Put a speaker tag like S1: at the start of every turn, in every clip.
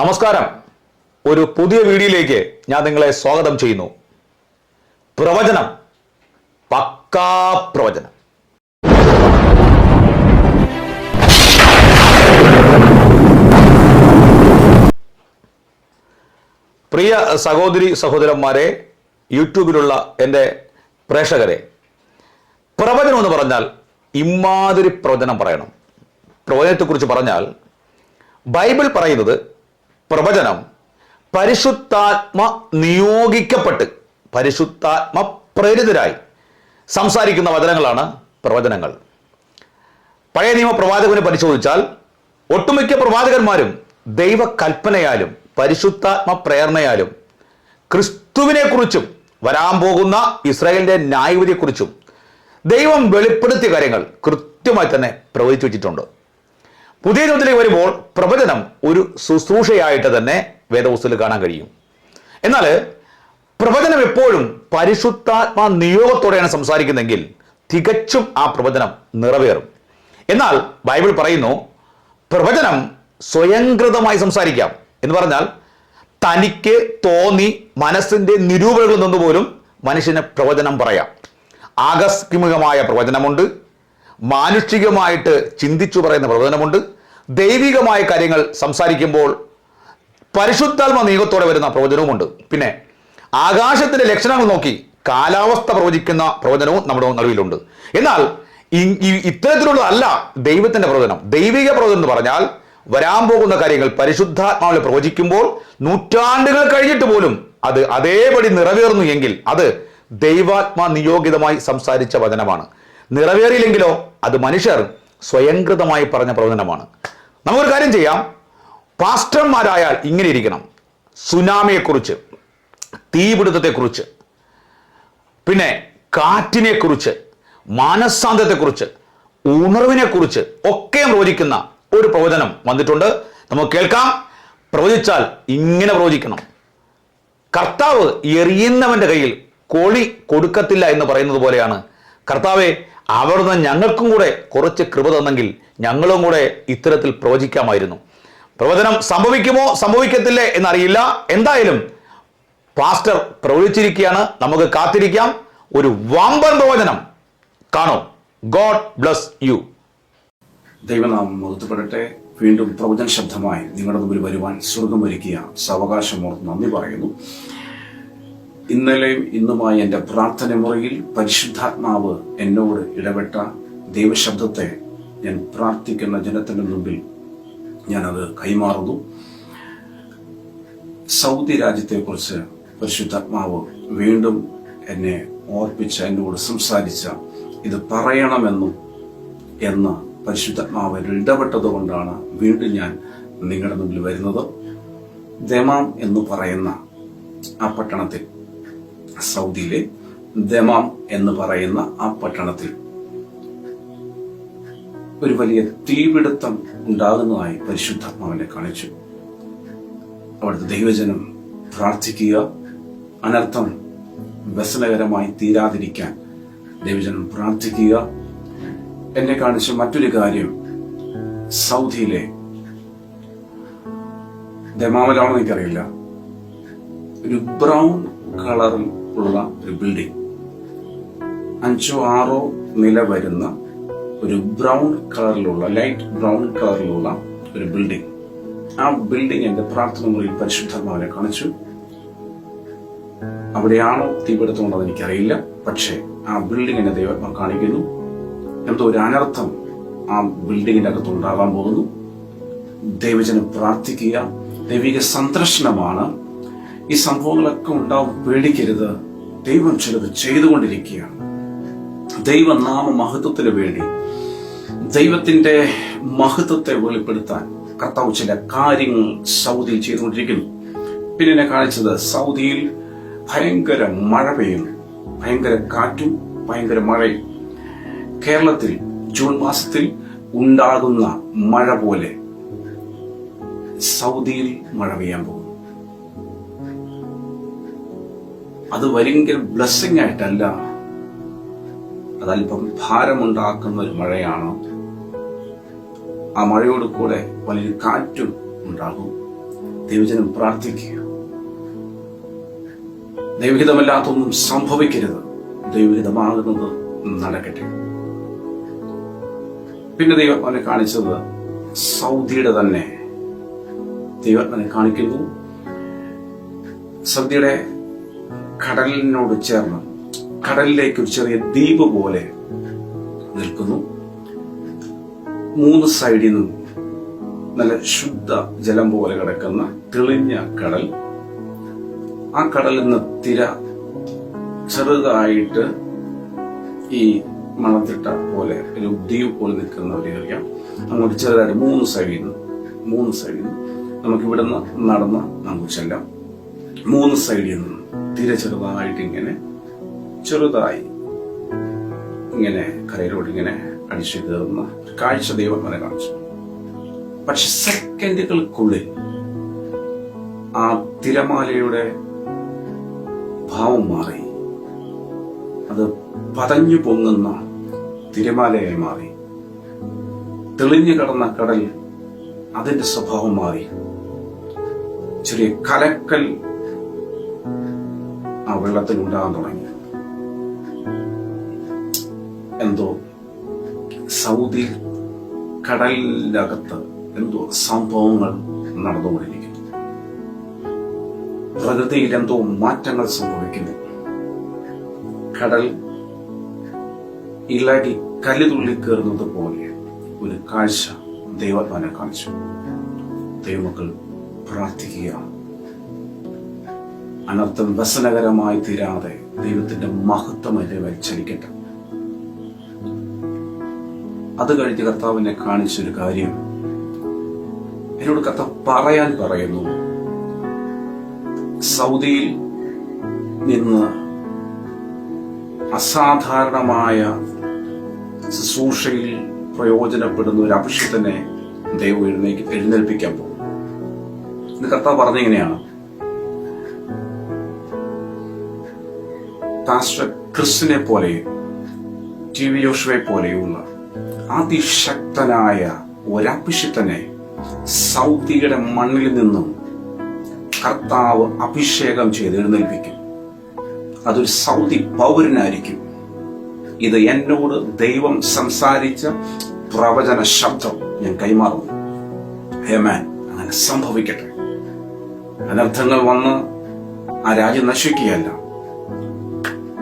S1: നമസ്കാരം. ഒരു പുതിയ വീഡിയോയിലേക്ക് ഞാൻ നിങ്ങളെ സ്വാഗതം ചെയ്യുന്നു. പ്രവചനം. പക്കാ പ്രവചനം. പ്രിയ സഹോദരി സഹോദരന്മാരെ യൂട്യൂബിലുള്ള എന്റെ പ്രേക്ഷകരെ പ്രവചനം എന്ന് പറഞ്ഞാൽ ഇമാതിരി പ്രവചനം പറയണം. പ്രവചനത്തെക്കുറിച്ച് പറഞ്ഞാൽ ബൈബിൾ പറയുന്നത് പ്രവചനം. പരിശുദ്ധാത്മ നിയോഗിക്കപ്പെട്ട് പരിശുദ്ധാത്മ പ്രേരിതരായി. സംസാരിക്കുന്ന വചനങ്ങളാണ് പ്രവചനങ്ങൾ. പഴയ നിയമ പ്രവാചകനെ പരിശോധിച്ചാൽ ഒട്ടുമിക്ക പ്രവാചകന്മാരും ദൈവകൽപ്പനയാലും പരിശുദ്ധാത്മ പ്രേരണയാലും ക്രിസ്തുവിനെക്കുറിച്ചും വരാൻ പോകുന്ന ഇസ്രായേലിന്റെ ന്യായവിധിയെക്കുറിച്ചും ദൈവം വെളിപ്പെടുത്തിയ കാര്യങ്ങൾ കൃത്യമായി തന്നെ പ്രവചിച്ചു വെച്ചിട്ടുണ്ട്. പുതിയ നിയമത്തിലേക്ക് വരുമ്പോൾ പ്രവചനം ഒരു ശുശ്രൂഷയായിട്ട് തന്നെ വേദപുസ്തകത്തിൽ കാണാൻ കഴിയും. എന്നാൽ പ്രവചനം എപ്പോഴും പരിശുദ്ധാത്മാ നിയോഗത്തോടെയാണ് സംസാരിക്കുന്നതെങ്കിൽ തികച്ചും ആ പ്രവചനം നിറവേറും. എന്നാൽ ബൈബിൾ പറയുന്നു പ്രവചനം സ്വയംകൃതമായി സംസാരിക്കാം എന്ന് പറഞ്ഞാൽ തനിക്ക് തോന്നി മനസ്സിന്റെ നിരൂപണങ്ങളിൽ നിന്നുപോലും മനുഷ്യന് പ്രവചനം പറയാം. ആകസ്മികമായ പ്രവചനമുണ്ട്. മാനുഷികമായിട്ട് ചിന്തിച്ചു പറയുന്ന പ്രവചനമുണ്ട്. ദൈവികമായ കാര്യങ്ങൾ സംസാരിക്കുമ്പോൾ പരിശുദ്ധാത്മ നീകത്തോടെ വരുന്ന പ്രവചനവുമുണ്ട്. പിന്നെ ആകാശത്തിന്റെ ലക്ഷണങ്ങൾ നോക്കി കാലാവസ്ഥ പ്രവചിക്കുന്ന പ്രവചനവും നമ്മുടെ നടുവിലുണ്ട്. എന്നാൽ ഇത്തരത്തിലുള്ളതല്ല ദൈവത്തിന്റെ പ്രവചനം. ദൈവിക പ്രവചനം എന്ന് പറഞ്ഞാൽ വരാൻ പോകുന്ന കാര്യങ്ങൾ പരിശുദ്ധാത്മാവിൽ പ്രവചിക്കുമ്പോൾ നൂറ്റാണ്ടുകൾ കഴിഞ്ഞിട്ട് പോലും അത് അതേപടി നിറവേറുന്നു എങ്കിൽ അത് ദൈവാത്മാ നിയോഗിതമായി സംസാരിച്ച വചനമാണ്. നിറവേറിയില്ലെങ്കിലോ അത് മനുഷ്യർ സ്വയംകൃതമായി പറഞ്ഞ പ്രവചനമാണ്. നമുക്കൊരു കാര്യം ചെയ്യാം. പാസ്റ്റർമാരായാൽ ഇങ്ങനെ ഇരിക്കണം. സുനാമിയെക്കുറിച്ച് തീപിടുത്തത്തെക്കുറിച്ച് പിന്നെ കാറ്റിനെക്കുറിച്ച് മാനസാന്തത്തെക്കുറിച്ച് ഉണർവിനെക്കുറിച്ച് ഒക്കെ പ്രവചിക്കുന്ന ഒരു പ്രവചനം വന്നിട്ടുണ്ട്. നമുക്ക് കേൾക്കാം. പ്രവചിച്ചാൽ ഇങ്ങനെ പ്രവചിക്കണം. കർത്താവ് എറിയുന്നവന്റെ കയ്യിൽ കോളി കൊടുക്കത്തില്ല എന്ന് പറയുന്നത് പോലെയാണ് കർത്താവെ അവിടുന്ന് ഞങ്ങൾക്കും കൂടെ കുറച്ച് കൃപ തന്നെങ്കിൽ ഞങ്ങളും കൂടെ ഇത്തരത്തിൽ പ്രവചിക്കാമായിരുന്നു. പ്രവചനം സംഭവിക്കുമോ സംഭവിക്കത്തില്ലേ എന്നറിയില്ല. എന്തായാലും പാസ്റ്റർ പ്രവചിച്ചിരിക്കുകയാണ്. നമുക്ക് കാത്തിരിക്കാം. ഒരു വാമ്പൻ പ്രവചനം. കാണോ. ഗോഡ് ബ്ലസ് യു
S2: ദൈവനാമം മഹത്വപ്പെടട്ടെ. വീണ്ടും പ്രവചന ശബ്ദമായി നിങ്ങളുടെ മുമ്പിൽ വരുവാൻ സ്വർഗം ഒരുക്കിയ സാവകാശമോർത്ത് നന്ദി പറയുന്നു. ഇന്നലെയും ഇന്നുമായി എന്റെ പ്രാർത്ഥന മുറിയിൽ പരിശുദ്ധാത്മാവ് എന്നോട് ഇടപെട്ട ദൈവശബ്ദത്തെ ഞാൻ പ്രാർത്ഥിക്കുന്ന ജനത്തിന്റെ മുമ്പിൽ ഞാനത് കൈമാറുന്നു. സൗദി രാജ്യത്തെക്കുറിച്ച് പരിശുദ്ധാത്മാവ് വീണ്ടും എന്നെ ഓർപ്പിച്ച എന്നോട് സംസാരിച്ച ഇത് പറയണമെന്നും എന്ന് പരിശുദ്ധാത്മാവ് ഇടപെട്ടത് കൊണ്ടാണ് വീണ്ടും ഞാൻ നിങ്ങളുടെ മുമ്പിൽ വരുന്നത്. ദമാം എന്ന് പറയുന്ന ആ പട്ടണത്തിൽ സൗദിയിലെ ദമാം എന്ന് പറയുന്ന ആ പട്ടണത്തിൽ ഒരു വലിയ തീപിടുത്തം ഉണ്ടാകുന്നതായി പരിശുദ്ധാത്മാവിനെ കാണിച്ചു. അവിടുത്തെ ദൈവജനം പ്രാർത്ഥിക്കുക അനർത്ഥം വ്യസനകരമായി തീരാതിരിക്കാൻ ദൈവജനം പ്രാർത്ഥിക്കുക. എന്നെ കാണിച്ച മറ്റൊരു കാര്യം സൗദിയിലെ ദമാമിലാണെന്ന് എനിക്കറിയില്ല. ഒരു ബ്രൗൺ കളറിൽ ഉള്ള ഒരു ബിൽഡിംഗ് അഞ്ചോ ആറോ നില വരുന്ന ഒരു ബ്രൗൺ കളറിലുള്ള ലൈറ്റ് ബ്രൗൺ കളറിലുള്ള ഒരു ബിൽഡിംഗ് ആ ബിൽഡിംഗ് എന്റെ പ്രാർത്ഥന മുറിയിൽ പരിശുദ്ധമാവനെ കാണിച്ചു. അവിടെയാണോ തീപിടുത്തമുണ്ടെന്ന് എനിക്കറിയില്ല. പക്ഷേ ആ ബിൽഡിംഗ് ദൈവം കാണിക്കുന്നു. എന്തോ ഒരു അനർത്ഥം ആ ബിൽഡിങ്ങിന്റെ അകത്ത് ഉണ്ടാകാൻ പോകുന്നു. ദൈവജനം പ്രാർത്ഥിക്കുക. ദൈവിക സന്ദർശനമാണ് ഈ സംഭവങ്ങളൊക്കെ ഉണ്ടാവും പേടിക്കരുത്. ദൈവം ചിലത് ചെയ്തുകൊണ്ടിരിക്കുകയാണ്. ദൈവനാമ മഹത്വത്തിന് വേണ്ടി ദൈവത്തിന്റെ മഹത്വത്തെ വെളിപ്പെടുത്താൻ കർത്താവ് ചില കാര്യങ്ങൾ സൗദിയിൽ ചെയ്തുകൊണ്ടിരിക്കുന്നു. പിന്നെ എന്നെ കാണിച്ചത് സൗദിയിൽ ഭയങ്കര മഴ പെയ്യുന്നു. ഭയങ്കര കാറ്റും ഭയങ്കര മഴയും. കേരളത്തിൽ ജൂൺ മാസത്തിൽ ഉണ്ടാകുന്ന മഴ പോലെ സൗദിയിൽ മഴ പെയ്യാൻ പോകും അത് ഭയങ്കര ബ്ലെസ്സിങ് ആയിട്ടല്ല. അതല്പം ഭാരമുണ്ടാക്കുന്ന ഒരു മഴയാണ്. ആ മഴയോട് കൂടെ വലിയൊരു കാറ്റും ഉണ്ടാകും. ദൈവജനം പ്രാർത്ഥിക്കുക. ദൈവഹിതമല്ലാത്തൊന്നും സംഭവിക്കരുത്. ദൈവഹിതമാകുന്നത് നടക്കട്ടെ. പിന്നെ ദൈവത്മനെ കാണിച്ചത് സൗദിയുടെ തന്നെ. ദൈവത്മനെ കാണിക്കുന്നു. സൗദിയുടെ കടലിനോട് ചേർന്ന് കടലിലേക്ക് ഒരു ചെറിയ ദ്വീപ് പോലെ നിൽക്കുന്നു. മൂന്ന് സൈഡിൽ നിന്നും നല്ല ശുദ്ധ ജലം പോലെ കിടക്കുന്ന തെളിഞ്ഞ കടൽ. ആ കടലിൽ നിന്ന് തിര ചെറുതായിട്ട് ഈ മണത്തിട്ട പോലെ ഒരു ദ്വീപ് പോലെ നിൽക്കുന്ന ഒരു ഏരിയ. അങ്ങോട്ട് ചെറുതായിട്ട് മൂന്ന് സൈഡിൽ നിന്ന് മൂന്ന് സൈഡിൽ നിന്ന് നമുക്ക് ഇവിടുന്ന് നടന്ന് നമുക്ക് ചെല്ലാം. മൂന്ന് സൈഡിൽ നിന്ന് തിര ചെറുതായിട്ട് ഇങ്ങനെ ചെറുതായി ഇങ്ങനെ കരയിലോട്ട് ഇങ്ങനെ അടിച്ചു കയറുന്ന ഒരു കാഴ്ച ദൈവം വരെ കാണിച്ചു. പക്ഷെ സെക്കൻഡുകൾക്കുള്ളിൽ ആ തിരമാലയുടെ ഭാവം മാറി. അത് പതഞ്ഞു പൊങ്ങുന്ന തിരമാലയായി മാറി. തെളിഞ്ഞു കടന്ന കടൽ അതിന്റെ സ്വഭാവം മാറി. ചെറിയ കലക്കൽ ഉണ്ടാകാൻ തുടങ്ങി. എന്തോ സൗദി കടലിനകത്ത് എന്തോ സംഭവങ്ങൾ നടന്നുകൊണ്ടിരിക്കുന്നു. പ്രകൃതിയിൽ എന്തോ മാറ്റങ്ങൾ സംഭവിക്കുന്നു. കടൽ ഇളകി കല്ലുതുള്ളി കയറുന്നത് പോലെ ഒരു കാഴ്ച ദൈവത്മാനെ കാണിച്ചു. ദൈവമക്കൾ പ്രാർത്ഥിക്കുക അനർത്ഥം വ്യസനകരമായി തീരാതെ ദൈവത്തിന്റെ മഹത്വം എന്റെ വലിച്ചടിക്കട്ടെ. അത് കഴിഞ്ഞ് കർത്താവിനെ കാണിച്ചൊരു കാര്യം. എന്നോട് കർത്താവ് പറയാൻ പറയുന്നു. സൗദിയിൽ നിന്ന് അസാധാരണമായ ശുശ്രൂഷയിൽ പ്രയോജനപ്പെടുന്ന ഒരു അഭിഷത്തിനെ ദൈവം എഴുന്നേക്ക് എഴുന്നേൽപ്പിക്കാൻ പോകും ഇത് കർത്താവ് പറഞ്ഞിങ്ങനെയാണ് പാസ്റ്റർ ക്രിസ്റ്റിനെ പോലെയും ടി വി യോഷുവെ പോലെയുള്ള അതിശക്തനായ ഒരഭിഷിക്തനെ സൗദിയുടെ മണ്ണിൽ നിന്നും കർത്താവ് അഭിഷേകം ചെയ്ത് എഴുന്നേൽപ്പിക്കും. അതൊരു സൗദി പൗരനായിരിക്കും. ഇത് എന്നോട് ദൈവം സംസാരിച്ച പ്രവചന ശബ്ദം ഞാൻ കൈമാറുന്നു ഹേമാൻ അങ്ങനെ സംഭവിക്കട്ടെ. അനർത്ഥങ്ങൾ വന്ന് ആ രാജ്യം നശിക്കുകയല്ല.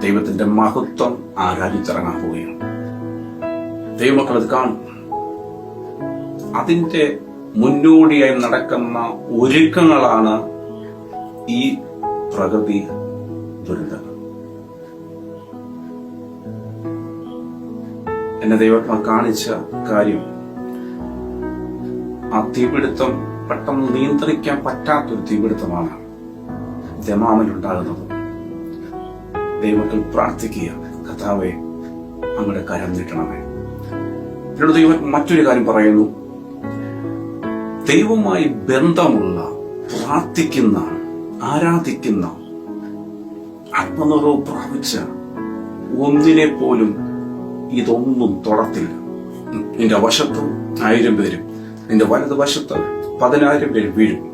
S2: ദൈവത്തിന്റെ മഹത്വം ആരാധിച്ചിറങ്ങാൻ പോവുകയാണ്. ദൈവമക്കൾ അത് കാണും. അതിന്റെ മുന്നോടിയായി നടക്കുന്ന ഒരുക്കങ്ങളാണ് ഈ പ്രകൃതി ദുരിതങ്ങൾ. എന്നെ ദൈവത്മ കാണിച്ച കാര്യം ആ തീപിടുത്തം പെട്ടെന്ന് നിയന്ത്രിക്കാൻ പറ്റാത്തൊരു തീപിടുത്തമാണ് ദമാമിലുണ്ടാകുന്നത് ദൈവത്തിൽ പ്രാർത്ഥിക്കുക. കഥാവെ അങ്ങയുടെ കരം നീട്ടണമേ. എന്നോട് ദൈവം മറ്റൊരു കാര്യം പറയുന്നു. ദൈവമായി ബന്ധമുള്ള പ്രാർത്ഥിക്കുന്ന ആരാധിക്കുന്ന ആത്മനിറവ് പ്രാപിച്ച ഒന്നിനെ പോലും ഇതൊന്നും തൊടത്തില്ല. നിന്റെ വശത്ത് ആയിരം പേരും നിന്റെ വലത് വശത്ത് പതിനായിരം പേര് വീഴും.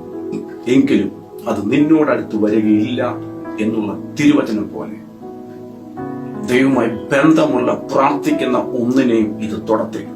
S2: എങ്കിലും അത് നിന്നോടടുത്ത് വരികയില്ല എന്നുള്ള തിരുവചനം പോലെ. ദൈവവുമായി ബന്ധമുള്ള പ്രാർത്ഥിക്കുന്ന ഒന്നിനെയും ഇത് തൊടത്തില്ല